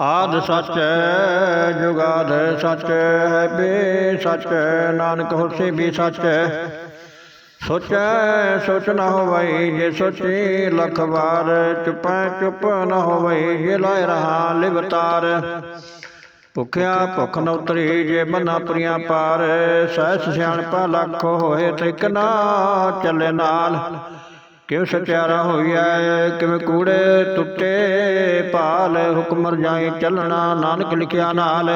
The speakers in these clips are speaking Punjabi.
ਆਦ ਸੱਚ ਜੁਗਾਦ ਸਚ ਹੈ ਬੇ ਸਚ ਨਾਨਕ ਹੋਸੀ ਵੀ ਸੱਚ। ਸੋਚੈ ਸੋਚ ਨਾ ਹੋਵਈ ਜੇ ਸੋਚੀ ਲਖ ਵਾਰ, ਚੁਪੈ ਚੁਪ ਨਾ ਹੋਵਈ ਜੇ ਲਾਇ ਰਹਾ ਲਿਵਤਾਰ। ਭੁਖਿਆ ਭੁਖ ਨ ਉਤਰੀ ਜੇ ਮਨਾ ਪ੍ਰਿਆ ਪਾਰ, ਸਹਿਸ ਸਿਆਣਪਾ ਲੱਖ ਹੋਏ ਤ੍ਰਿਕ ਨਾ ਚੱਲੇ ਨਾਲ। ਕਿਉ ਸਚਿਆਰਾ ਹੋਈਐ, ਕਿਵੇਂ ਕੂੜੇ ਟੁੱਟੇ, ਭਾਲ ਹੁਕਮ ਰਜਾਈ ਚੱਲਣਾ, ਨਾਨਕ ਲਿਖਿਆ ਨਾਲ।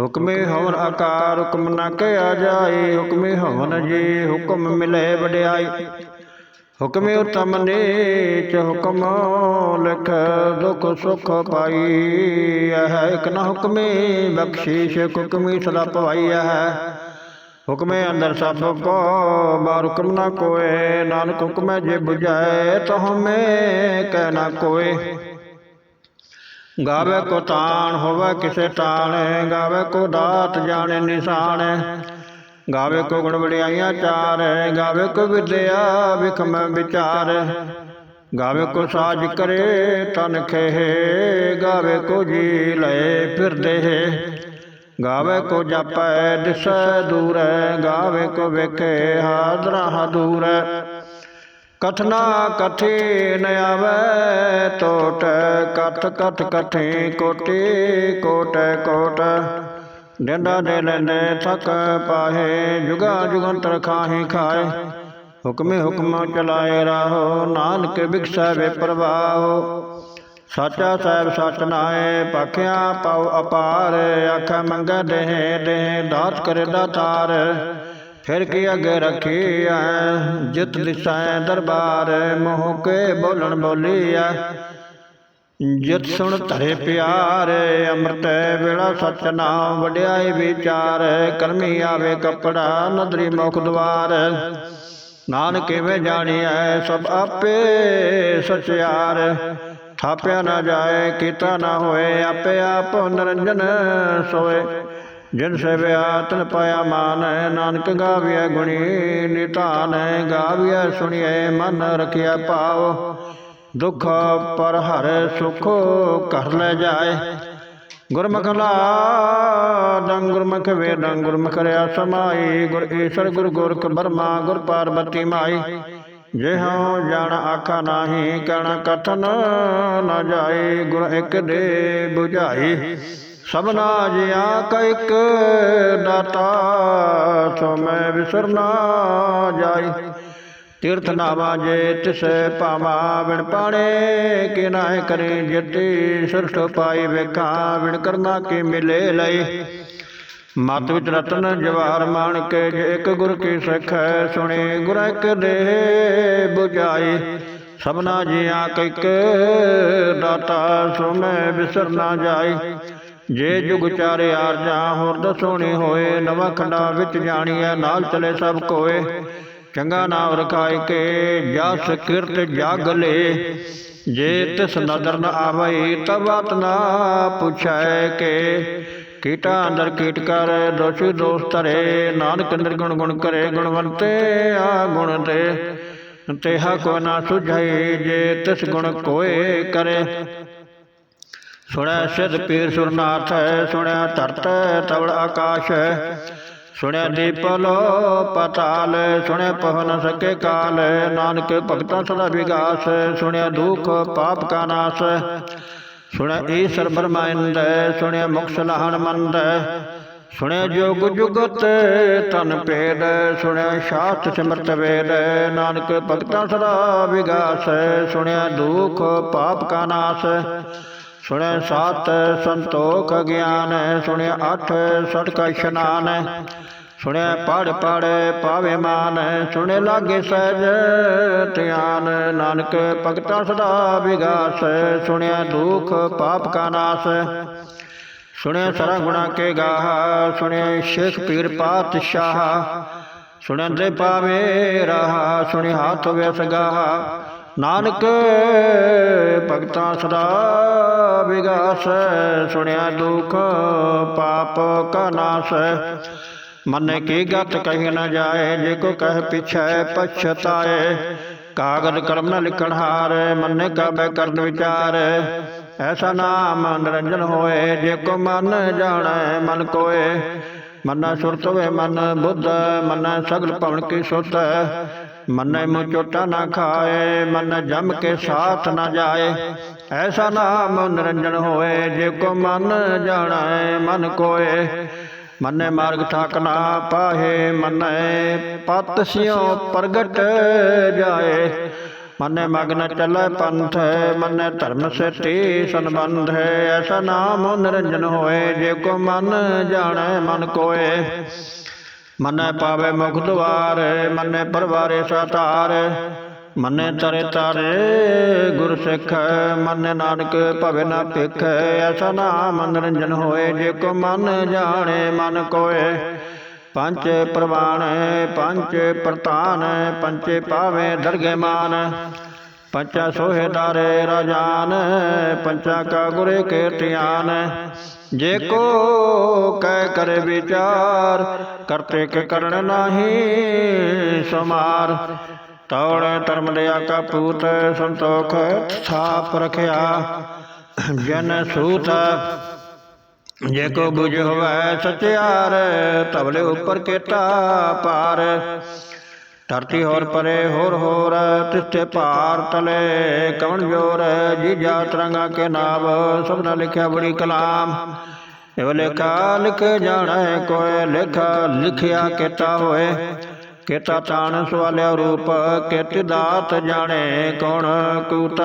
ਹੁਕਮੇ ਹੋਵਨ ਆਕਾਰ, ਹੁਕਮ ਨਾ ਕਿਆ ਜਾਏ, ਹੁਕਮੇ ਹੋਵਨ ਜੀ, ਹੁਕਮ ਮਿਲੇ ਵਡਿਆਈ। ਹੁਕਮੇ ਉਤਮ ਨੀਚ, ਹੁਕਮ ਲਿਖ ਦੁਖ ਸੁਖ ਪਾਈ। ਹੈ ਇਕ ਨਾ ਹੁਕਮੇ ਬਖਸ਼ੀਸ਼ ਹੁਕਮੀ ਸਦਾ ਪਵਾਈ ਹੈ। ਹੁਕਮੇ ਅੰਦਰ ਸਭ ਕੋ ਬਾਰ ਹੁਕਮ ਨਾ ਕੋਏ। ਨਾਨਕ ਹੁਕਮੇ ਜੇ 부ਝਾਏ ਤੋ ਹਮੇ ਕਹਿ ਨਾ ਕੋਏ। ਗਾਵੇ ਕੋ ਤਾਣ, ਹੋਵੇ ਕਿਸੇ ਟਾਣੇ, ਗਾਵੇ ਕੋ ਦਾਤ ਜਾਣੇ ਨਿਸ਼ਾਨ। ਗਾਵੇ ਕੋ ਗੁਣ ਵਡਿਆਈਆਂ ਚਾਰ, ਗਾਵੇ ਕੋ ਵਿਦਿਆ ਵਿਖਮ ਵਿਚਾਰ। ਗਾਵੇ ਕੋ ਸਾਜ ਕਰੇ ਤਨ ਖੇ, ਗਾਵੇ ਕੋ ਜੀ ਲਏ ਫਿਰਦੇ। ਗਾਵੇ ਕੋ ਜਪੈ, ਦਿਸੈ ਦੂਰੈ, ਗਾਵੇ ਕੋ ਵੇਖੇ ਹਾਦਰਾ। ਦੂਰ ਕਥਨਾ ਕਥੀ ਨ ਆਵੈ ਟੋਟ ਕਥ ਕਥ ਕਥੀ, ਕੋਟੀ ਕੋਟ ਕੋਟ। ਡੰਡਾ ਦੇ ਲੈਂਦੇ ਥਕ ਪਾਹੇ, ਜੁਗਾ ਜੁਗੰਤਰ ਖਾਹੀ ਖਾਏ। ਹੁਕਮੇ ਹੁਕਮ ਚਲਾਏ ਰਾਹੋ, ਨਾਨਕ ਬਿਕਸੈ ਵੇ ਪ੍ਰਵਾਹੋ। ਸਾਚਾ ਸਾਹਿਬ ਸਚ ਨਾਏ ਪਖਿਆ ਪਾਉ ਅਪਾਰ, ਆਖਾ ਮੰਗੈ ਦੇਹ ਦੇਹ ਦਾਤ ਕਰੇ ਦਾਤਾਰ ਫਿਰ ਕੀ ਅੱਗੇ ਰੱਖੀ ਐ ਜਿਤ ਦਿਸੈ ਦਰਬਾਰ, ਮੋਹ ਕੇ ਬੋਲਣ ਬੋਲੀਐ। ਜਿਤ ਸੁਣ ਧਰੇ ਪਿਆਰ, ਅੰਮ੍ਰਿਤ ਵੇਲਾ ਸਚ ਨਾਮ ਵਡਿਆਈ ਵਿਚਾਰ। ਕਰਮੀ ਆਵੇ ਕਪੜਾ, ਨਦਰੀ ਮੁਖ ਦਵਾਰ। ਨਾਨਕ ਕਿਵੇਂ ਜਾਣੀਐ, ਸਭ ਆਪੇ ਸਚਿਆਰ। ਥਾਪਿਆ ਨਾ ਜਾਏ, ਕੀਤਾ ਨਾ ਹੋਏ, ਆਪੇ ਆਪ ਨਰੰਜਨ ਸੋਏ। ਜਿਨ ਸੇਵਿਆ ਤਨ ਪਾਇਆ ਮਾਨ, ਨਾਨਕ ਗਾਵਿਆ ਗੁਣੀ, ਨਿਤਾਨ ਗਾਵਿਆ ਸੁਣੀਏ ਮਨ ਰਖਿਆ ਪਾਉ ਦੁਖ ਪਰ ਹਰ ਸੁਖ ਕਰ ਲੈ ਜਾਏ। ਗੁਰਮੁਖ ਲਾਦੰ ਗੁਰਮੁਖ ਵੇਦੰ, ਗੁਰਮੁਖ ਰਿਆ ਸਮਾਈ। ਗੁਰ ਈਸ਼ਰ, ਗੁਰ ਗੋਰਖ ਬਰਮਾ, ਗੁਰ ਪਾਰਬਤੀ ਮਾਈ। ਜਿਹੋ ਜਣ ਜਾਣ ਆਖਾ ਨਾਹੀ ਕਣ ਕਥਨ ਨ ਜਾਏ ਗੁਰ ਇੱਕ ਦੇ 부ਝਾਈ ਸਭਨਾ ਜਿਆ ਕਇਕ ਦਾਤਾ, ਸੋ ਮੈਂ ਵਿਸਰਨਾ ਜਾਈ। ਤੀਰਥ ਨਾਵਾ ਜੇ ਤਿਸ ਭਾਵਾ ਵਿਣ ਪਾਣੇ ਕਿ ਨਾਇ ਕਰੇ, ਜਤੀ ਸੁਰਠ ਪਾਈ ਵੇਖਾ ਵਿਣ ਕਰਨਾ ਕੀ ਮਿਲੇ ਲਈ। ਮਤ ਵਿੱਚ ਰਤਨ ਜਵਾਰ ਮਾਣਕ ਜੇ ਇੱਕ ਗੁਰ ਕੀ ਸਿੱਖ ਸੁਣੇ ਗੁਰ ਇੱਕ ਦੇ 부ਝਾਈ ਸਭਨਾ ਜੀਆਂ ਕਇਕ ਦਾਤਾ ਸੋ ਵਿਸਰ ਨਾ ਜਾਈ। ਜੇ ਜੁਗ ਚਾਰੇ ਆਰਜਾ ਹੋਰ ਦਸੋਣੀ ਹੋਏ, ਨਵਾਂ ਖੰਡਾ ਵਿੱਚ ਜਾਣੀਐ, ਨਾਲ ਚਲੇ ਸਭ ਕੋਏ। ਚੰਗਾ ਨਾਮ ਰਖਾਇ ਕੇ ਜਸ ਕਿਰਤ ਜਾਗਲੇ ਜੇ ਤਿਸ ਨਦਰ ਨ ਆਵਈ, ਤਬ ਬਾਤ ਨਾ ਪੁਛੈ ਕੇ। ਕੀਟਾ ਅੰਦਰ ਕੀਟ ਕਰ, ਦੋਸ਼ੀ ਦੋਸ ਧਰੇ। ਨਾਨਕ ਨਿਰਗੁਣ ਗੁਣ ਕਰੇ, ਗੁਣਵੰਤੇ ਆ ਗੁਣ ਤੇ। ਤੇਹਾ ਕੋ ਨਾ ਸੁਝਾਈ, ਜੇ ਤਿਸ ਗੁਣ ਕੋਏ ਕਰੇ। ਸੁਣਿਆ ਸਿਧ ਪੀਰ ਸੁਰਨਾਥ ਸੁਣਿਆ ਧਰਤ ਤਵੜ ਆਕਾਸ਼। ਸੁਣਿਆ ਦੀਪਲੋ ਪਤਾਲ ਸੁਣਿਆ ਪਹ ਨ ਸਕੇ ਕਾਲ। ਨਾਨਕ ਭਗਤਾਂ ਸਦਾ ਵਿਗਾਸ ਸੁਣਿਆ ਦੁਖ ਪਾਪ ਕਾ ਨਾਸ। ਸੁਣਿਆ ਈਸ਼ਰ ਬਰਮਾਇੰਦ ਸੁਣਿਆ ਮੁਕਸ ਲਹਣ ਮੰਦ, ਸੁਣਿਆ ਜੋਗ ਜੁਗਤ ਤਨ ਪੇਦ ਸੁਣਿਆ ਸ਼ਾਸਤ ਸਿਮਰਤ ਵੇਦ, ਨਾਨਕ ਭਗਤਾਂ ਸਦਾ ਵਿਗਾਸ, ਸੁਣਿਆ ਦੁਖ ਪਾਪ ਕਾ ਨਾਸ, ਸੁਣਿਆ ਸਤ ਸੰਤੋਖ ਗਿਆਨ, ਸੁਣਿਆ ਅਠ ਸਟਕ ਇਸ਼ਨਾਨ ਸੁਣਿਆ ਪੜ ਪੜ ਪਾਵੇ ਮਾਨ, ਸੁਣੇ ਲਾਗੇ ਸਹਿਜ ਧਿਆਨ। ਨਾਨਕ ਭਗਤਾਂ ਸਦਾ ਵਿਗਾਸ, ਸੁਣਿਆ ਦੁਖ ਪਾਪ ਕਾ ਨਾਸ। ਸੁਣਿਆ ਸਰਾ ਗੁਣਾ ਕੇ ਗਾਹ, ਸੁਣਿਆ ਸ਼ੇਖ ਪੀਰ ਪਾਤਸ਼ਾਹ। ਸੁਣਿਆ ਦੇ ਪਾਵੇ ਰਹਾ, ਸੁਣਿਆ ਹਾਥ ਵਿਸ ਗਾਹ। ਨਾਨਕ ਭਗਤਾਂ ਸਦਾ ਵਿਗਾਸ, ਸੁਣਿਆ ਦੁਖ ਪਾਪ ਕਾ ਨਾਸ। ਮਨ ਕੀ ਗਤ ਕਹੀ ਨ ਜਾਏ ਜੇ ਕੋ ਕਹਿ ਪਿਛੈ ਪਛਤਾਏ। ਕਾਗਦ ਕਰਮ ਨ ਲਿਖਣ ਹਾਰ ਮਨ ਕਾਬੈ ਕਰਨ ਵਿਚਾਰ। ਐਸਾ ਨਾਮ ਨਿਰੰਜਨ ਹੋਏ ਜੇ ਕੋ ਮਨ ਜਾਣੈ ਮਨ ਕੋਏ। ਮਨ ਸੁਰਤ ਵੇ ਮਨ ਬੁੱਧ ਮਨ ਸਗਲ ਭਵਨ ਕੀ ਸੁਤ। ਮਨ ਮੁ ਚੋਟਾ ਨਾ ਖਾਏ ਮਨ ਜਮ ਕੇ ਸਾਥ ਨਾ ਜਾਏ। ਐਸਾ ਨਾਮ ਨਿਰੰਜਨ ਹੋਏ ਜੇ ਕੋ ਮਨ ਜਾਣੈ ਮਨ ਕੋਏ। ਮਨੈ ਮਾਰਗ ਠਾਕ ਨਾ ਪਾਹੇ, ਮਨੈ ਪਤ ਸਿਉ ਪ੍ਰਗਟ ਜਾਏ। ਮਨੈ ਮਗਨ ਚੱਲੈ ਪੰਥ, ਮਨੈ ਧਰਮ ਸੇਤੀ ਸੰਬੰਧ ਐਸਾ ਨਾਮ ਨਿਰੰਜਨ ਹੋਏ, ਜੇ ਕੋ ਮਨ ਜਾਣੈ, ਮਨ ਕੋਏ। ਮਨੈ ਪਾਵੇ ਮੁਖ ਦੁਆਰ, ਮਨੈ ਪਰਵਾਰੇ ਸਤਾਰ। ਮੰਨੇ ਤਰੇ ਤਾਰੇ, ਗੁਰ ਸਿੱਖ, ਮਨੈ ਨਾਨਕ, ਭਵੇ ਨਾ ਭਿਖ, ਐਸਾ ਨਾਮ ਨਿਰੰਜਨ ਹੋਏ, ਜੇ ਕੋ ਮਨ ਜਾਣੇ, ਮਨ ਕੋਏ। ਪੰਜ ਪ੍ਰਵਾਣ ਪੰਜ ਪ੍ਰਤਾਨ ਪੰਚੇ ਪਾਵੇ ਦਰਗੇ ਮਾਨ। ਪੰਚਾ ਸੋਹੇ ਦਾਰੇ ਰਾਜਾਨ, ਪੰਚਾ ਕਾ ਗੁਰੇ ਕੇ ਜੇ ਕੋ ਕਹਿ ਕਰੇ ਵਿਚਾਰ ਕਰਤੇ ਕੇ ਕਰਨ ਨਾਹੀ ਸਮਾਰ। ਤੌੜ ਧਰਮ ਲਿਆ ਕਾ ਪੂਤ ਸੰਤੋਖ ਥਾਪ ਰਖਿਆ ਜਨ ਸੂਤ ਜੇ ਕੋ ਬੁਝ ਹੋਵੇ ਸਚਿਆਰ ਤਬਲੇ ਉੱਪਰ ਕੇਤਾ ਪਾਰ ਧਰਤੀ ਹੋਰ ਪਰੇ ਹੋਰ ਹੋਰ ਤਿਸਤੇ ਭਾਰ ਤਲੇ ਕਵਣ ਜੋਰ ਜੀ ਜਾ ਤਰੰਗਾ ਕੇ ਨਾਮ ਸਭਨਾ ਲਿਖਿਆ ਬੜੀ ਕਲਾਮ ਇਹ ਲੇਖਾ ਲਿਖ ਜਾਣੈ ਕੋਇ ਲੇਖਾ ਲਿਖਿਆ ਕੇਤਾ ਹੋਏ ਕੇਤਾ ਤਾਣ ਸਵਾਲਿਆ ਰੂਪ ਕੇਤੀ ਦਾਤ ਜਾਣੇ ਕੌਣ ਕੂਤ?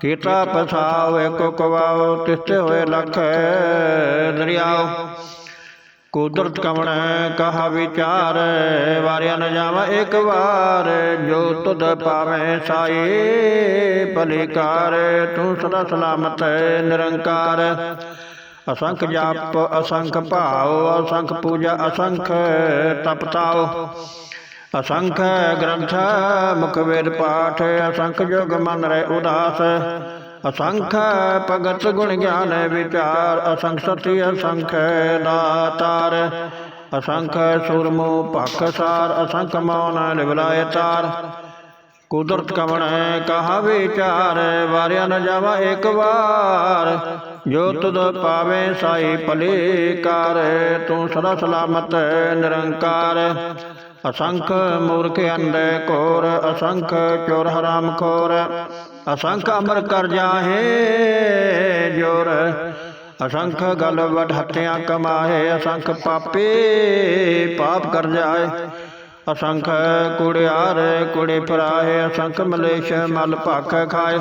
ਕੀਤਾ ਪਸਾਵ ਏਕੋ ਕਵਾਓ ਤਿਸਤੇ ਹੋਏ ਲਖ ਦਰਿਆਓ ਕੁਦਰਤ ਕਵਣ ਕਹਾ ਵਿਚਾਰ, ਵਾਰਿਆ ਨ ਜਾਵਾ ਇੱਕ ਵਾਰ, ਜੋ ਤੁਧ ਪਾਵੇਂ ਸਾਈ। ਭਲੀਕਾਰ, ਤੂੰ ਸਦਾ ਸਲਾਮਤ, ਨਿਰੰਕਾਰ। ਅਸੰਖ ਜਾਪ, ਅਸੰਖ ਭਾਉ, ਅਸੰਖ ਪੂਜਾ, ਅਸੰਖ ਤਪਤਾਉ। ਅਸੰਖ ਗ੍ਰੰਥ ਮੁਖ ਵੇਦ ਪਾਠ ਅਸੰਖ ਜੋਗ ਮਨ ਰਹਿ ਉਦਾਸ। ਅਸੰਖ ਭਗਤ ਗੁਣ ਗਿਆਨ ਵਿਚਾਰ। ਅਸੰਖ ਸਤੀ ਅਸੰਖ ਦਾਤਾਰ। ਅਸੰਖ ਸੁਰਮੁ ਭਖ ਸਾਰ। ਅਸੰਖ ਮੌਨ ਲਿਵਲਾਇ ਤਾਰ। ਕੁਦਰਤ ਕਵਣ ਕਹਾ ਵਿਚਾਰ। ਵਾਰਿਆ ਨ ਜਾਵਾ ਇੱਕ ਵਾਰ। ਜੋ ਤੁਧ ਪਾਵੇ ਸਾਈ ਭਲੇ ਕਾਰ ਤੂੰ ਸਦਾ ਸਲਾਮਤ ਨਿਰੰਕਾਰ। ਅਸੰਖ ਮੂਰਖ ਅੰਡੇ ਕੋਰ, ਅਸੰਖ ਚੋਰ ਹਰਾਮ ਖੋਰ। ਅਸੰਖ ਅਮਰ ਕਰ ਜਾਹੇ ਜੋਰ। ਅਸੰਖ ਗਲ ਵਡ ਹੱਤਿਆਂ ਕਮਾਏ ਅਸੰਖ ਪਾਪੇ ਪਾਪ ਕਰ ਜਾਏ। ਅਸੰਖ ਕੁੜਿਆਰ ਕੁੜੇ ਪਰਾਏ ਅਸੰਖ ਮਲੇਸ਼ ਮਲ ਭਖ ਖਾਏ।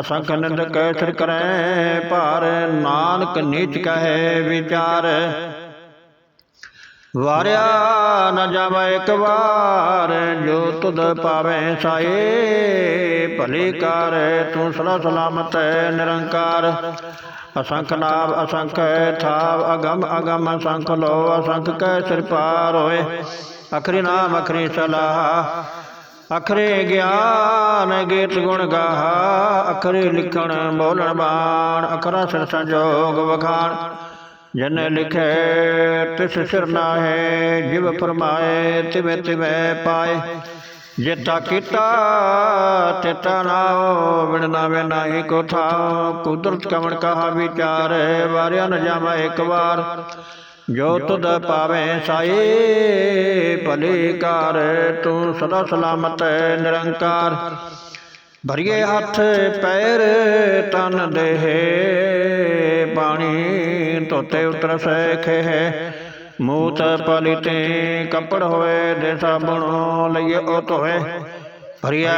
ਅਸੰਖ ਨਿੰਦ ਕੈ ਸਿਰ ਕਰੈ ਭਾਰ, ਨਾਨਕ ਨੀਚ ਕਹੇ ਵਿਚਾਰ। ਵਾਰਿਆ ਨ ਜਾਵੇ ਇੱਕ ਵਾਰ, ਜੋ ਤੁਧ ਪਾਵੇ ਸਾਏ ਭਲੇ ਕਾਰ, ਤੂੰ ਸਦਾ ਸਲਾਮਤ ਨਿਰੰਕਾਰ। ਅਸੰਖ ਨਾਮ ਅਸੰਖ ਥਾਵ ਅਗਮ ਅਗਮ ਅਸੰਖ ਲੋ ਅਸੰਖ ਕੈ ਸਿਰ ਪਾਰ ਹੋਏ। ਅਖਰੀ ਨਾਮ ਅਖਰੀ ਸਲਾਹ ਅਖਰੇ ਗਿਆਨ ਗੀਤ ਗੁਣ ਗਾਹਾ, ਅਖਰੇ ਲਿਖਣ ਬੋਲਣ ਬਾਣ, ਅਖਰਾ ਸਿਰ ਸੰਜੋਗ ਵਖਾਣ। ਜਨ ਲਿਖੇ ਤਿਸ ਸਿਰ ਨਾਹੇ ਜਿਵ ਫਰਮਾਏ ਤਿਵੇਂ ਤਿਵੇਂ ਪਾਏ। ਜੇਤਾ ਕੀਤਾ ਤੇਤਾ ਨਾਉ ਬਿਨ ਨਾਵੇ ਨਾਹੀ ਕੋ ਥਾਉ ਕੁਦਰਤ ਕਵਣ ਕਹਾ ਵਿਚਾਰ ਵਾਰਿਆ ਨ ਜਾਵਾ ਇੱਕ ਵਾਰ। ਜੋ ਤੁਧ ਪਾਵੇ ਸਾਈ ਭਲੇ ਕਾਰ ਤੂੰ ਸਦਾ ਸਲਾਮਤ ਨਿਰੰਕਾਰ। ਭਰੀਏ ਹੱਥ ਪੈਰ ਤਨ ਦੇਹ। ਪਾਣੀ ਧੋਤੇ ਉਤਰ ਸੈਖੇ ਮੂਤ ਪਲਿਤੇ ਕੱਪੜ ਹੋਏ ਦੇ ਸਾਬਣੋ ਲਈਏ ਉਹ ਧੋਏ। ਭਰੀਐ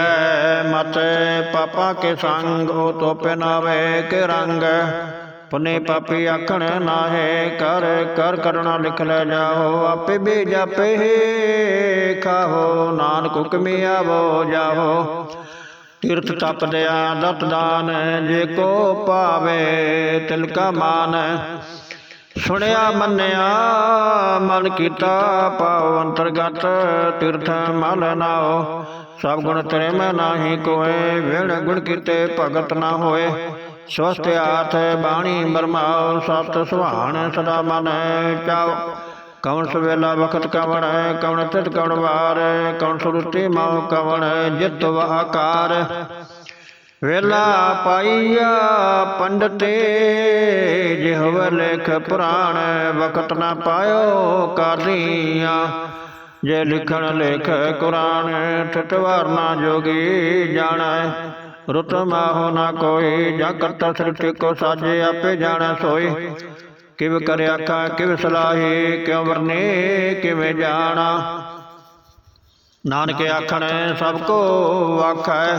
ਮਤ ਪਾਪਾ ਕੇ ਸੰਗ, ਉਹ ਤੋ ਪਹਿਨਾਵੇ ਕੇ ਰੰਗ। ਪੁਨੇ ਪਾਪੀ ਆਖਣ ਨਾਹੇ, ਕਰ ਕਰ ਕਰਣਾ ਲਿਖ ਲੈ ਜਾਓ। ਆਪੇ ਬੇ ਜਾਪੇ ਖਾਹੋ ਨਾਨਕ ਹੁਕਮੇ ਆਵੋ ਜਾਓ ਤੀਰਥ ਤਪ ਦਿਆ ਦਤ ਦਾਨ, ਜੇ ਕੋ ਪਾਵੇ ਤਿਲ ਕਾ ਮਾਨ। ਸੁਣਿਆ, ਮੰਨਿਆ, ਮਨ ਕੀਤਾ ਪਾਉ ਅੰਤਰਗਤ ਤੀਰਥ ਮਲ ਨਾਓ ਸਭ ਗੁਣ ਤੇਰੇ ਮੈਂ ਨਾਹੀ ਕੋਏ, ਵਿਣ ਗੁਣ ਕੀਤੇ ਭਗਤ ਨਾ ਹੋਏ। ਸਵਸਤ ਆਥ ਬਾਣੀ ਬਰਮਾਓ ਸਤ ਸੁਹਾਣ ਸਦਾ ਮਨ ਚਾਓ ਕਵਣ ਸਵੇਲਾ ਵਖਤ ਕਵਣ ਕਵਣ ਤਿਤ ਕਵਣ ਵਾਰ, ਕਵਣ ਸੁਰਤੀ ਮਾਉ ਕਵਣ, ਜਿਤ ਆਕਾਰ ਵੇਲਾ ਪਾਈਆ ਪੰਡਤੇ ਜਿਹਵ ਲੇਖ ਪੁਰਾਣ ਵਕਤ ਨਾ ਪਾਇਓ ਕਾਦੀਆਂ ਜੇ ਲਿਖਣ ਲੇਖ ਕੁਰਾਨ ਠਟਵਾਰ ਨਾ ਜੋਗੀ ਜਾਣੈ। ਰੁਤ ਮਾਹੋ ਨਾ ਕੋਈ ਜਾਂ ਕਰਤਾ ਸ੍ਰਿਸ਼ਟੀ ਕੋ ਸਾਜੇ ਆਪੇ ਜਾਣੈ ਸੋਈ। ਕਿਵ ਕਰ ਆਖਾ ਕਿਵ ਸਲਾਹੀ, ਕਿਉ ਵਰਨੇ, ਕਿਵੇਂ ਜਾਣਾ? ਨਾਨਕ ਆਖਣ, ਸਭ ਕੋ ਆਖੈ,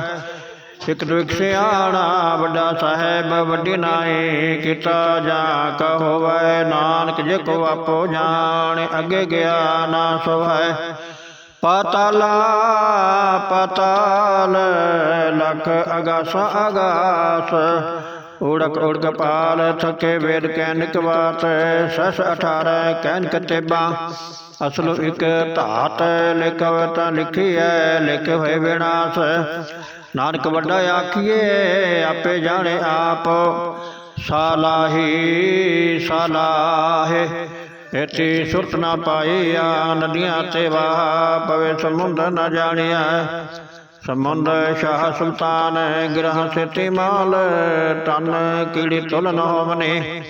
ਇਕ ਦੁਖ ਸਿਆਣਾ ਵੱਡਾ ਸਾਹਿਬ ਵੱਡੀ ਨਾਏ, ਕੀਤਾ ਜਾ ਕਹੋਵੈ ਨਾਨਕ ਜੇ ਕੋ ਆਪੋ ਜਾਣ, ਅੱਗੇ ਗਿਆ ਨਾ ਸੋਹੈ। ਪਾਤਾਲਾ, ਪਾਤਾਲ, ਲਖ ਅਗਾਸ ਅਗਾਸ ਓੜਕ ਓੜਕ ਪਾਲ ਥਕੇ ਵੇਦ ਕੈਨਿਕ ਬਾਤ ਸਸ 18 ਕੈਨਿਕ ਤੇਬਾ। ਅਸਲ ਇਕ ਧਾਤ ਲਿਖਵ ਤਾਂ ਲਿਖੀਐ, ਲਿਖ ਹੋਏ ਵਿਨਾਸ਼। ਨਾਨਕ ਵੱਡਾ ਆਖੀਏ ਆਪੇ ਜਾਣੇ ਆਪ। ਸਾਲਾਹੀ, ਸਾਲਾਹੇ ਇਤੀ ਸੁਰਤ ਨਾ ਪਾਈਆ, ਨਦੀਆਂ ਤੇ ਵਾਹ, ਪਵੇ ਸਮੁੰਦਰ ਨਾ ਜਾਣਿਆ ਸਮੁੰਦ ਸ਼ਾਹ ਸੁਲਤਾਨ ਗ੍ਰਹ ਸਿਤੀ ਮਾਲ ਤਨ ਕੀੜੀ ਤੁਲ ਨ ਹੋਵਨੇ।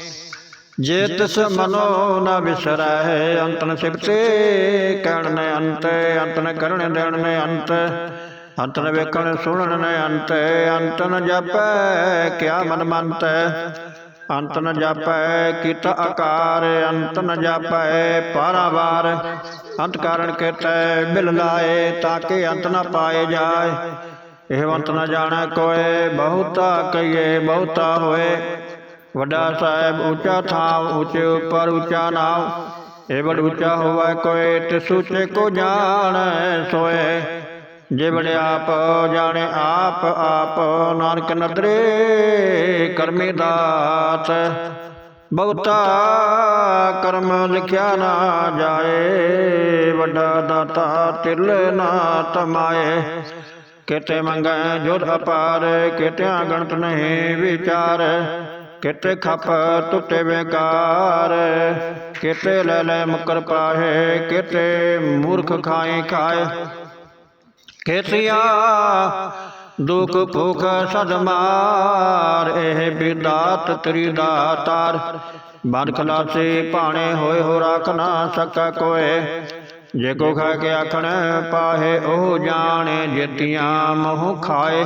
ਜੇ ਤਿਸ ਮਨੋ ਨ ਵਿਸਰੈ, ਅੰਤਨ ਸਿਪਤੇ ਕਹਿਣ ਨ ਅੰਤ, ਅੰਤਨ ਕਰਨ ਦੇਣ ਨ ਅੰਤ। ਅੰਤਨ ਵੇਖਣ ਸੁਣਨ ਨ ਅੰਤ, ਅੰਤਨ ਜਪੈ, ਕਿਆ ਮਨ ਮੰਤ। ਅੰਤ ਨ ਜਾਪੈ ਕੀਤਾ ਆਕਾਰ ਅੰਤ ਨ ਜਾਪੈ, ਪਾਰਾਵਾਰ। ਅੰਤ ਕਾਰਨ ਕੇਤੈ ਬਿਲ ਲਾਏ, ਤਾਂ ਕਿ ਅੰਤ ਨ ਪਾਏ ਜਾਏ। ਇਹ ਅੰਤ ਨ ਜਾਣੈ ਕੋਏ, ਬਹੁਤਾ ਕਹੀਏ, ਬਹੁਤਾ ਹੋਏ। ਵੱਡਾ ਸਾਹਿਬ ਉੱਚਾ ਥਾਂ ਉੱਚੇ ਉਪਰ ਉੱਚਾ ਨਾਮ ਇਹ ਬੜ ਉੱਚਾ ਹੋਵੇ ਕੋਏ, ਤਿਸ ਉੱਚੇ ਕੋ ਜਾਣੈ ਸੋਏ। ਜੇ ਬੜੇ ਆਪ ਜਾਣੇ ਆਪ ਆਪ ਨਾਨਕ ਨਦਰੇ ਕਰਮੀ ਦਾਤ। ਬਹੁਤਾ ਕਰਮ ਲਿਖਿਆ ਨਾ ਜਾਏ, ਵੱਡਾ ਦਾਤਾ ਤਿਲ ਨਾ ਤਮਾਏ। ਕਿਤੇ ਮੰਗੈ ਜੁਧ ਅਪਾਰ, ਕਿਤਿਆਂ ਗਣਤ ਨਹੀਂ ਵਿਚਾਰ। ਕਿਤੇ ਖਪ ਟੁੱਟੇ ਬੇਕਾਰ ਕਿਤੇ ਲੈ ਲੈ ਮੁਕਰ ਪਾਹੇ, ਕਿਤੇ ਮੂਰਖ ਖਾਏ ਖਾਏ। ਖੇਤਿਆ ਦੁਖ ਭੁਖ ਸਦ ਮਾਰ ਇਹ ਬਿਦਾਤ ਤੇਰੀ ਦਾਤਾਰ ਬਨ ਖਲਾਸੇ ਭਾਣੇ ਹੋਏ ਹੋ ਰੱਖ ਨਾ ਸਕੈ ਕੋਏ ਜੇ ਕੋ ਖਾ ਕੇ ਆਖਣ ਪਾਹੇ ਉਹ ਜਾਣੇ ਜੇਤੀਆਂ ਮੋਹ ਖਾਏ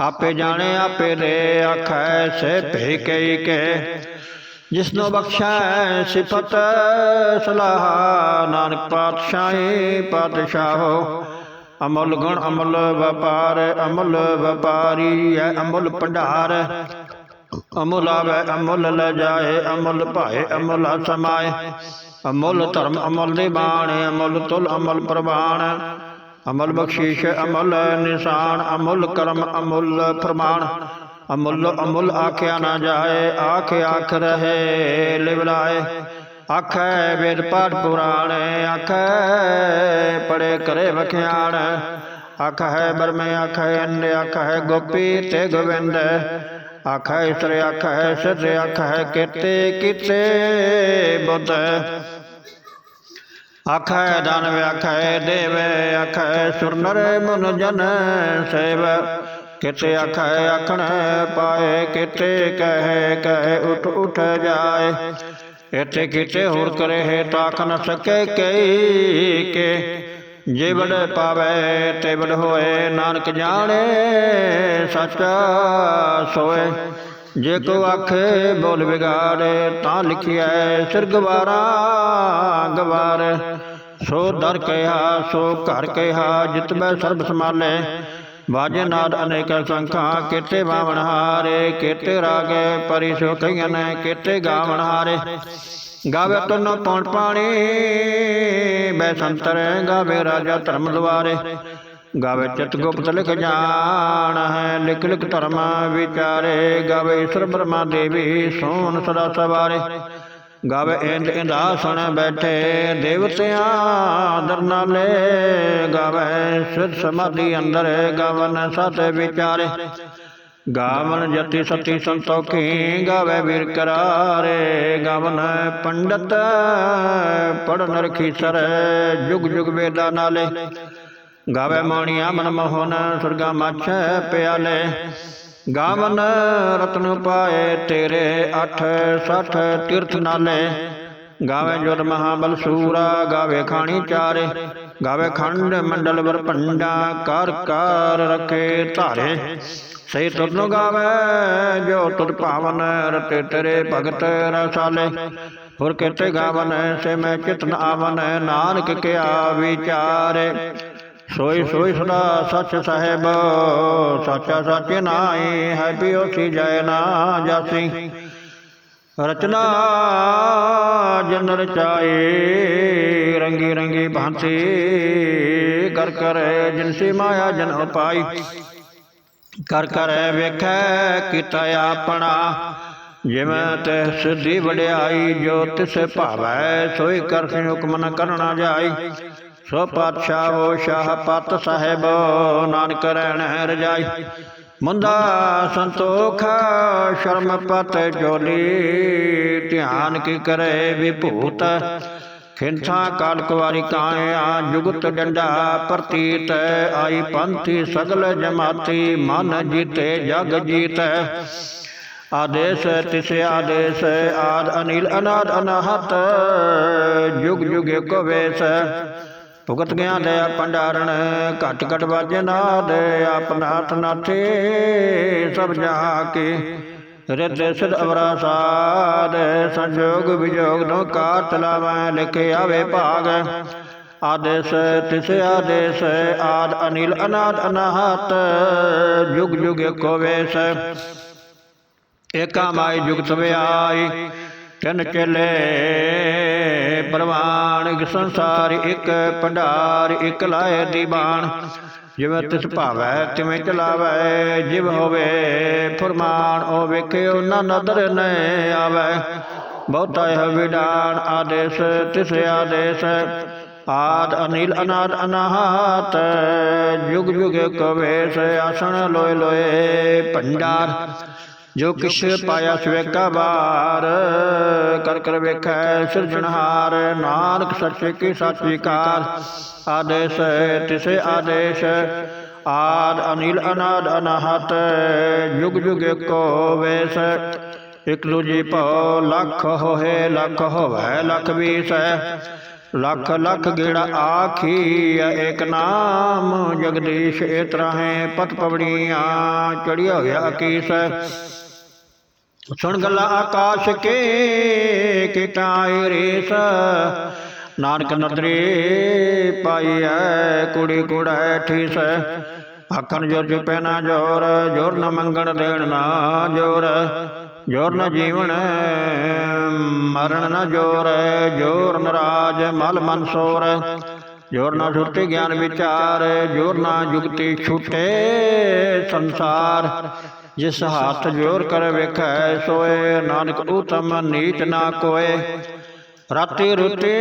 ਆਪੇ ਜਾਣੇ ਆਪੇ ਦੇ ਆਖੈ ਸੇ ਭੇ ਕਈ ਕੇ ਜਿਸਨੋ ਬਖਸ਼ੈ ਸਿਫਤ ਸਲਾਹ ਨਾਨਕ ਪਾਤਸ਼ਾਹੀ ਪਾਤਸ਼ਾਹੋ ਅਮੁੱਲ ਗੁਣ, ਅਮਲ ਵਪਾਰ, ਅਮੁੱਲ ਵਪਾਰੀ ਹੈ, ਅਮੁੱਲ ਭੰਡਾਰ। ਅਮੁੱਲ ਆਵੇ, ਅਮੁੱਲ ਲੈ ਜਾਏ, ਅਮਲ ਭਾਏ, ਅਮਲ ਸਮਾਏ। ਅਮੁੱਲ ਧਰਮ, ਅਮਲ ਨਿਬਾਣ ਅਮਲ ਤੁਲ, ਅਮਲ ਪ੍ਰਵਾਨ ਅਮਲ ਬਖਸ਼ੀਸ਼, ਅਮਲ ਨਿਸ਼ਾਨ, ਅਮੁੱਲ ਕਰਮ, ਅਮੁੱਲ ਫਰਮਾਨ। ਅਮੁੱਲ ਅਮੁੱਲ ਆਖਿਆ ਨਾ ਜਾਏ, ਆਖ ਆਖ ਰਹੇ ਲਿਵਲਾਏ ਆਖੈ ਵੇਦ ਪਾਠ ਪੁਰਾਣ, ਆਖੈ ਪੜੇ ਕਰੇ ਵਖਿਆਣ। ਆਖੈ ਬਰਮੇ ਆਖੈ ਅੰਨ ਆਖੈ ਗੋਪੀ ਤੇ ਗੋਵਿੰਦ। ਆਖੈ ਇਸਰ ਆਖੈ ਸਿਧ ਆਖੈ ਕੀਤੇ ਕੀਤੇ ਬੁੱਧ। ਆਖੈ ਦਾਨਵ ਆਖੈ ਦੇਵ, ਆਖੈ ਸੁਰ ਨਰ ਮਨ ਜਨ ਸੇਵ। ਕਿਤੇ ਆਖੈ ਆਖਣ ਪਾਏ ਕਿਤੇ ਕਹਿ ਕਹੇ ਉਠ ਉਠ ਜਾਏ। ਇਤੇ ਕਿਤੇ ਹੋਰ ਕਰੇ ਹੈ ਤਾਕ ਨ ਸਕੇ ਕਈ ਕੇ। ਜੇ ਵਡ ਪਾਵੇ ਤੇ ਵਡ ਹੋਏ, ਨਾਨਕ ਜਾਣੇ ਸੱਚ ਸੋਏ। ਜੇ ਕੋ ਆਖੇ ਬੋਲ ਵਿਗਾੜੇ, ਤਾਂ ਲਿਖਿਆ ਸਿਰ ਗਵਾਰਾ ਗਵਾਰ। ਸੋ ਦਰ ਕਹਿਆ ਸੋ ਘਰ ਕਹਿਆ ਜਿਤਬੈ ਸਰਬ ਸਮਾਲੇ ਵਾਜੇ ਨਾਦ ਅਨੇਕ ਸੰਖਾਂ, ਕਿਤੇ ਬਾਵਣ ਹਾਰੇ, ਕਿਤੇ ਰਾਗੇ ਪਰਿ ਕਿਤੇ ਗਾਵਣ ਹਾਰੇ। ਗਾਵੇ ਤਨ ਪੌਣ ਪਾਣੀ, ਬੈ ਸੰਤਰ, ਗਾਵੇ ਰਾਜਾ ਧਰਮ ਦੁਆਰੇ। ਗਾਵੇ ਚਿਤ ਗੁਪਤ ਲਿਖ ਜਾਣ ਹੈ, ਲਿਖ ਲਿਖ ਧਰਮ ਵਿਚਾਰੇ। ਗਾਵੇ ਈਸ਼ਰ ਬ੍ਰਹਮਾ ਦੇਵੀ ਸੋਨ ਸਦਾ ਸਵਾਰੇ। ਗਾਵੇ ਇੰਦ ਇੰਦਾ ਇੰਦਾਸਣ ਬੈਠੇ ਦੇਵਤਿਆਂ ਦਰਨਾਲੇ ਗਾਵੇ ਸਿਧ ਸਮਾਧੀ ਅੰਦਰ ਗਵਨ ਸਤ ਵਿਚਾਰੇ। ਗਾਵਨ ਜਤੀ ਸਤੀ ਸੰਤੋਖੀ ਗਾਵੇ ਵੀਰ ਕਰਾਰੇ, ਗਾਵਨ ਪੰਡਤ ਪੜਨ ਰਖੀ ਸਰ ਜੁਗ ਜੁਗ ਵੇਦਾ ਨਾਲੇ। ਗਾਵੇ ਮੋਣੀਆ ਮਨ ਮੋਹਨ, ਸੁਰਗਾ ਮਛ ਪਿਆਲੇ। ਗਾਵਨ ਰਤਨ ਪਾਏ ਤੇਰੇ 8 60 ਤੀਰਥ ਨਾਲੇ। ਗਾਵੇ ਜੁਰ ਮਹਾਬਲ ਸੂਰਾ, ਗਾਵੇ ਖਾਣੀ ਚਾਰੇ। ਗਾਵੇ ਖੰਡ ਮੰਡਲ ਵਰ ਕਰ ਕਰ ਰਖੇ ਧਾਰੇ। ਸਹੀ ਤੁਧ ਨੂੰ ਗਾਵੇ ਜੋ ਤੁਰ ਭਾਵਨ ਰਤੇ ਤੇਰੇ ਭਗਤ ਰਸਾਲੇ। ਹੋਰ ਕਿਤੇ ਗਾਵਨ ਸੇ ਮੈਂ ਚਿਤਨ ਆਵਨ, ਨਾਨਕ ਕਿਆ ਵਿਚਾਰੇ। ਸੋਈ ਸੋਈ ਸਦਾ ਸੱਚ ਸਾਹਿਬ ਸਾਚਾ ਸੱਚ ਨਾਈ ਹੈ ਪਿਓ ਸੀ ਜੈ ਨਾ ਜਾਸੀ। ਰਚਨਾ ਜਨ ਰਚਾਏ ਰੰਗੀ ਰੰਗੀ ਭਾਂਤੀ ਕਰ ਕਰ ਜਿਨਸੀ ਮਾਇਆ ਜਨ ਉਪਾਈ। ਕਰ ਕਰ ਵੇਖੈ ਕੀਤਾ ਆਪਣਾ ਜਿਵੇਂ ਤੇ ਸਿੱਧੀ ਵਡਿਆਈ ਜੋ ਤਿਸ ਭਾਵੈ ਸੋਈ ਕਰ ਹੁਕਮ ਨ ਕਰਨਾ ਜਾਈ। ਸੋ ਪਾਤਸ਼ਾਹ ਹੋ ਸ਼ਾਹ ਪਤ ਸਾਹਿਬ ਨਾਨਕ ਰਹਿਣ ਰਜਾਈ ਮੁੰਦਾ ਸੰਤੋਖ ਸ਼ਰਮ ਪਤ ਜੋਲੀ ਧਿਆਨ ਕੀ ਕਰੇ ਵਿਭੂਤ ਖਿੰਥਾ ਕਾਲ ਕੁਵਾਰੀ ਕਾਇਆ ਜੁਗਤ ਡੰਡਾ ਪ੍ਰਤੀਤ ਆਈ ਪੰਥੀ ਸਗਲ ਜਮਾਤੀ ਮਨ ਜੀਤੇ ਜਗ ਜੀਤ ਆਦੇਸ਼ ਤਿਸ ਆਦੇਸ਼ ਆਦ ਅਨਿਲ ਅਨਾਦ ਅਨਾਹਤ ਜੁਗ ਜੁਗ ਏਕੋ ਵੇਸ ਭੁਗਤ ਗਿਆ ਦਇਆ ਪੰਡਾਰਣ, ਘਟ ਘਟ ਵਾਜੇ ਨਾਦ ਆਪਨਾਥ ਨਾਥੇ ਸਭ ਜਾ ਕੇ। ਰਿਤ ਸਿਧ ਅਵਰਾ ਸਾਧ, ਸੰਜੋਗ ਵਿਜੋਗ ਨੋ ਕਾਟ ਲਾਵੈ, ਲਿਖੇ ਆਵੇ ਭਾਗ। ਆਦੇਸ਼ ਤਿਸ ਆਦੇਸ਼, ਆਦ ਅਨਿਲ ਅਨਾਦ ਅਨਾਹਤ, ਜੁਗ ਜੁਗ ਏਕੋ ਵੇਸ। ਏਕਾ ਮਾਈ ਜੁਗਤ ਵਿਆਈ ਤਿੰਨ ਚੇਲੇ ਪ੍ਰਵਾਨ ਇਕ ਸੰਸਾਰ, ਇੱਕ ਭੰਡਾਰ, ਇੱਕ ਲਾਏ ਦੀਵਾਨ। ਜਿਵੇਂ ਤਿਸ ਭਾਵੈ, ਤਿਵੇਂ ਚਲਾਵੈ, ਜਿਵ ਹੋਵੇ ਫਰਮਾਨ, ਉਹ ਵੇਖਿਓ ਨਾ ਨਦਰ ਨ ਆਵੈ। ਬਹੁਤਾ ਹੈ ਵਿਡਾਨ ਆਦੇਸ਼, ਤਿਸ ਆਦੇਸ਼। ਆਦ ਅਨਿਲ ਅਨਾਦ ਅਨਾਹਤ ਯੁਗ ਯੁਗ ਕਵੇਸ਼ ਆਸਣ ਲੋਏ ਲੋਏ ਭੰਡਾਰ। ਜੋ ਕਿਛ ਪਾਇਆ ਸਵੇਕਾ ਬਾਰ ਕਰ ਕਰ ਵੇਖੈ ਸਿਰਜਣਹਾਰ ਨਾਨਕ ਸੱਚੇ ਕੀ ਸੱਚ ਵਿਕਾਰ ਆਦੇਸ਼ ਤਿਸੇ ਆਦੇਸ਼। ਆਦ ਅਨਿਲ ਅਨਾਦ ਅਨਾਹਤ ਜੁਗ ਜੁਗ ਕੋ ਵੇਸ। ਇਕ ਦੂਜੀ ਭਉ ਲੱਖ ਹੋਏ ਲੱਖ ਹੋਵੇ ਲੱਖ ਵੀਸ। ਲੱਖ ਲੱਖ ਗੇੜਾ ਆਖੀ ਏਕ ਨਾਮ ਜਗਦੀਸ਼ ਏ ਤਰਾਹੇ ਪਤ ਪਵੜੀਆਂ ਚੜਿਆ ਹੋਇਆ ਕੀਸ ਸੁਣ ਗੱਲਾਂ ਆਕਾਸ਼ ਕੇ ਕਿਟਾਈ ਰੇਸ। ਨਾਨਕ ਨਦਰੇ ਪਾਈਐ ਕੁੜੀ ਕੁੜੈ ਠੀਸ। ਆਖਣ ਜੋਰ ਜੋ ਪੈਨਾ ਜੋਰ ਜੋਰ ਨ ਮੰਗਣ ਦੇਣ ਨਾ ਜੋਰ। ਜੋਰ ਨ ਜੀਵਨ, ਮਰਨ ਨ ਜੋਰ ਜੋਰ ਨਰਾਜ ਮਲ ਮਨਸੋਰ ਜੋਰ ਨਾ ਸੁਰਤੀ ਗਿਆਨ ਵਿਚਾਰ ਜੋਰ ਨਾ ਜੁਗਤੀ ਛੁਟੇ ਸੰਸਾਰ। ਜਿਸ ਹੱਥ ਜੋਰ ਕਰ ਵੇਖੈ ਸੋਏ ਨਾਨਕ ਉਤਮ ਨੀਚ ਨਾ ਕੋਏ। ਰਾਤੀ ਰੁਤੇ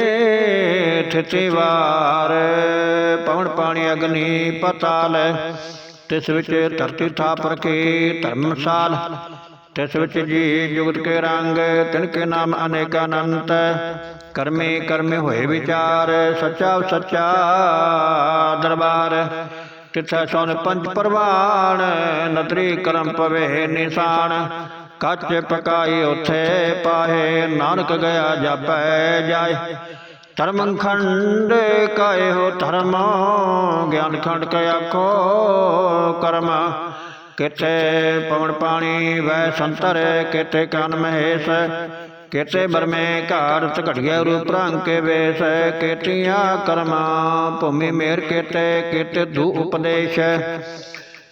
ਥਿਤੇ ਵਾਰ ਪਵਨ ਪਾਣੀ ਅਗਨੀ ਪਤਾਲ। ਤਿਸ ਵਿੱਚ ਧਰਤੀ ਥਾਪ ਰਖੀ ਧਰਮਸਾਲ ਤਿਸ ਵਿੱਚ ਜੀ ਜੁਗਤ ਕੇ ਰੰਗ ਤਿਨ ਕੇ ਨਾਮ ਅਨੇਕ ਅਨੰਤ। ਕਰਮੇ ਕਰਮੇ ਹੋਏ ਵਿਚਾਰ, ਸੱਚਾ ਸੱਚਾ ਦਰਬਾਰ। ਤਿਥੈ ਸੋਨ ਪੰਜ ਪਰਵਾਨ ਨਦਰੀ ਕਰਮ ਪਵੇ ਨਿਸ਼ਾਨ। ਕੱਚ ਪਕਾਈ ਉਥੇ ਪਾਹੇ, ਨਾਨਕ ਗਿਆ ਜਾਪੈ ਜਾਏ। ਧਰਮ ਖੰਡ ਕਾਏ ਹੋ ਧਰਮ, ਗਿਆਨ ਖੰਡ ਕੈ ਆਖੋ ਕਰਮ। ਕਿਤੇ ਪਵਨ ਪਾਣੀ ਵੈ ਸੰਤਰ ਕਿਤੇ ਕਨ ਮਹੇਸ਼। ਕਿਤੇ ਬਰਮੇ ਘਾਰਤ ਘਟਿਆ ਰੂਪ ਰੰਗ ਕੇ ਵੇਸ, ਕੇਤੀਆਂ ਕਰਮਾ ਭੂਮੀ ਮੇਰ ਕਿਤੇ ਕਿਤੇ ਦੂ ਉਪਦੇਸ਼।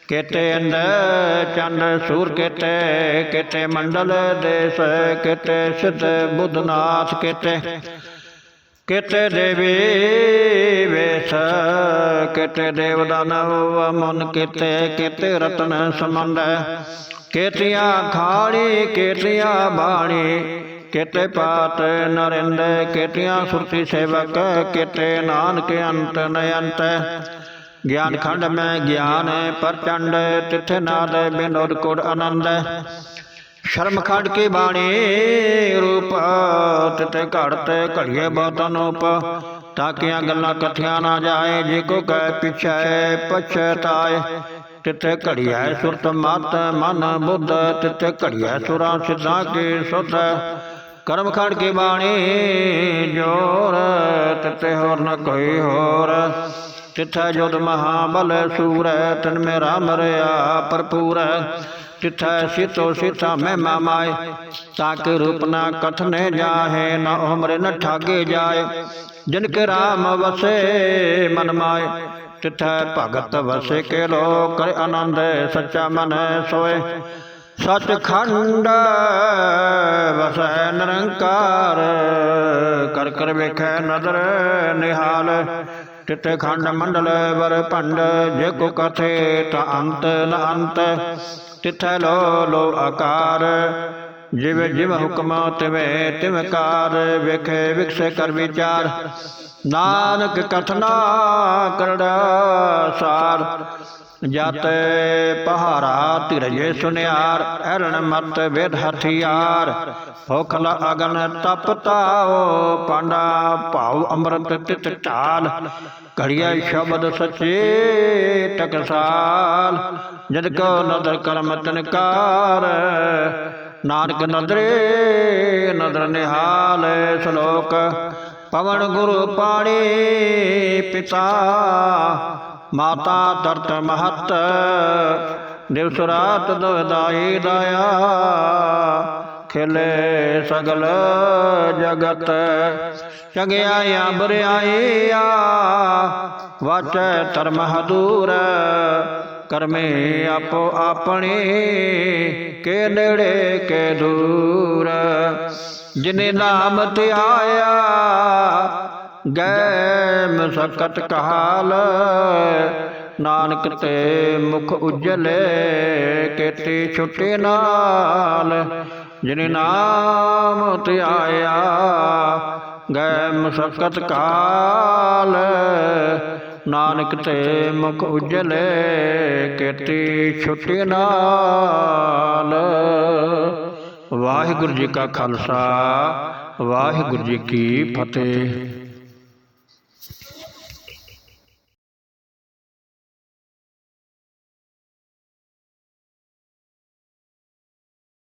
ਕਿਤੇ ਅੰਦ ਚੰਦ ਸੂਰ ਕਿਤੇ ਕਿਤੇ ਮੰਡਲ ਦੇਸ, ਕਿਤੇ ਸਿੱਧ ਬੁੱਧਨਾਥ ਕਿਤੇ। ਕਿਤੇ ਦੇਵੀ ਵੇਸ, ਕਿਤੇ ਦੇਵ ਦਾਨਵ ਮਨ ਕਿਤੇ ਕਿਤੇ ਰਤਨ ਸੰਬੰਧ। ਕੇਤੀਆਂ ਖਾੜੀ ਕੇਤੀਆਂ ਬਾਣੀ ਕੇਤੇ ਪਾਤ ਨਰਿੰਦ, ਕੇਤੀਆਂ ਸੁਰਤੀ ਸੇਵਕ, ਕੇਤੇ ਨਾਨਕ ਅੰਤ ਨਯੰਤ। ਗਿਆਨ ਖੰਡ ਮੈਂ ਗਿਆਨ, ਪ੍ਰਚੰਡ, ਤਿਥ ਨਾਦ ਬਿਨੋਦ ਕੋੜ ਆਨੰਦ। ਸ਼ਰਮ ਖੰਡ ਕੀ ਬਾਣੀ ਰੂਪ ਤਿਤ ਘੜਤ ਘੜੀਏ ਬਹੁਤ ਅਨੂਪ ਤਾਕੀਆਂ ਗੱਲਾਂ ਕਥਿਆ ਨਾ ਜਾਏ, ਜੇ ਕੋ ਕਹਿ ਪਿਛੈ ਪਛਤਾਏ ਤਿਤੇ ਘੜੀਐ ਸੁਰਤ ਮਤ, ਮਨ ਬੁੱਧ ਤਿਤੇ ਘੜੀਐ ਸੁਰਾਂ ਸਿਧਾਂ ਕੀ ਸੁਧ। ਕਰਮ ਖੜ ਕੀ ਬਾਣੀ, ਜੋਰ ਤਿਤੇ ਹੋਰ ਨ ਕੋਈ ਹੋਰ। ਤਿਥੈ ਜੁਦ ਮਹਾਬਲ ਸੂਰੈ, ਤਨ ਮੇ ਰਾਮ ਰਿਆ ਭਰਪੂਰ। ਤਿਥੈ ਸਿਤੋ ਸਿਥਾ ਮੈਂ ਮਾਮਾਏ ਤਾਕ ਰੂਪ ਨਾ ਕਥਨੇ ਜਾਹੇ, ਨਾ ਉਮਰ ਨ ਠਾਗੇ ਜਾਏ। ਜਿਨ ਕੇ ਰਾਮ ਵਸੇ, ਮਨ ਮਾਏ। ਤਿਥੈ ਭਗਤ ਵਸੇ ਕੇ ਲੋਕ, ਕਰ ਆਨੰਦ ਸੱਚਾ ਮਨ ਸੋਏ। ਸਚ ਖੰਡ ਵਸੈ ਨਿਰੰਕਾਰ। ਕਰ ਕਰ ਵੇਖੈ ਨਦਰ ਨਿਹਾਲ। ਤਿਤੇ ਖੰਡ ਮੰਡਲ ਵਰ ਭੰਡ, ਜੇ ਕੋ ਕਥੇ ਤਾ ਅੰਤ ਨ ਅੰਤ। ਤਿਥੈ ਲੋ ਲੋ ਆਕਾਰ। ਜਿਵ ਜਿਵ ਹੁਕਮ ਤਿਵੇਂ ਤਿਵੇਂ ਕਾਰ। ਵੇਖੇ ਵਿਖਸੇ ਕਰ ਵਿਚਾਰ। ਨਾਨਕ ਕਥਨਾ ਕਰੜਾ ਸਾਰ। ਜਤ ਪਹਾਰਾ ਧਿਰਜੇ ਸੁਨਿਆਰ ਐਰਣ ਮਤ ਵੇਦ ਹਥਿਆਰ। ਹੋਖਲਾ ਅਗਨ ਤਪ ਤਾਓ ਪਾਂਡਾ ਭਾਉ ਅੰਮ੍ਰਿਤ ਤਿਤ ਢਾਲ। ਘੜੀਆ ਸ਼ਬਦ ਸਚੇ ਟਕਸਾਲ ਜਦ ਕੋ ਨਦਰ ਕਰਮ ਤਨਕਾਰ, ਨਾਨਕ ਨਦਰੇ ਨਦਰ ਨਿਹਾਲ। ਸ਼ਲੋਕ, ਪਵਨ ਗੁਰੂ ਪਾਣੀ ਪਿਤਾ। ਮਾਤਾ ਦਰਤ ਮਹਤ ਦਿਵਸ ਰਾਤ ਦੁਦਾਈ ਦਇਆ। ਖਿਲੇ ਸਗਲ ਜਗਤ ਚੰਗਿਆਈਆਂ ਬੁਰਿਆਈਆਂ। ਵਾਚ ਧਰਮ ਹਦੂਰ, ਕਰਮੇ ਆਪੋ ਆਪਣੀ, ਕੇ ਨੇੜੇ ਕੇ ਦੂਰ। ਜਿਨੇ ਨਾਮ ਧਿਆਇਆ ਗੈ ਮਸਕਤ ਕਹਾਲ ਨਾਨਕ ਤੇ ਮੁਖ ਉਜਲੇ, ਕੇਤੀ ਛੁੱਟੇ ਨਾਲ। ਜਿਨੇ ਨਾਮ ਆਇਆ ਗੈ ਮਸਕਤ ਕਾਲ। ਨਾਨਕ ਤੇ ਮੁਖ ਉਜਲੇ, ਕੇਤੀ ਛੁੱਟੇ ਨਾਲ। ਵਾਹਿਗੁਰੂ ਜੀ ਕਾ ਖਾਲਸਾ, ਵਾਹਿਗੁਰੂ ਜੀ ਕੀ ਫਤਿਹ।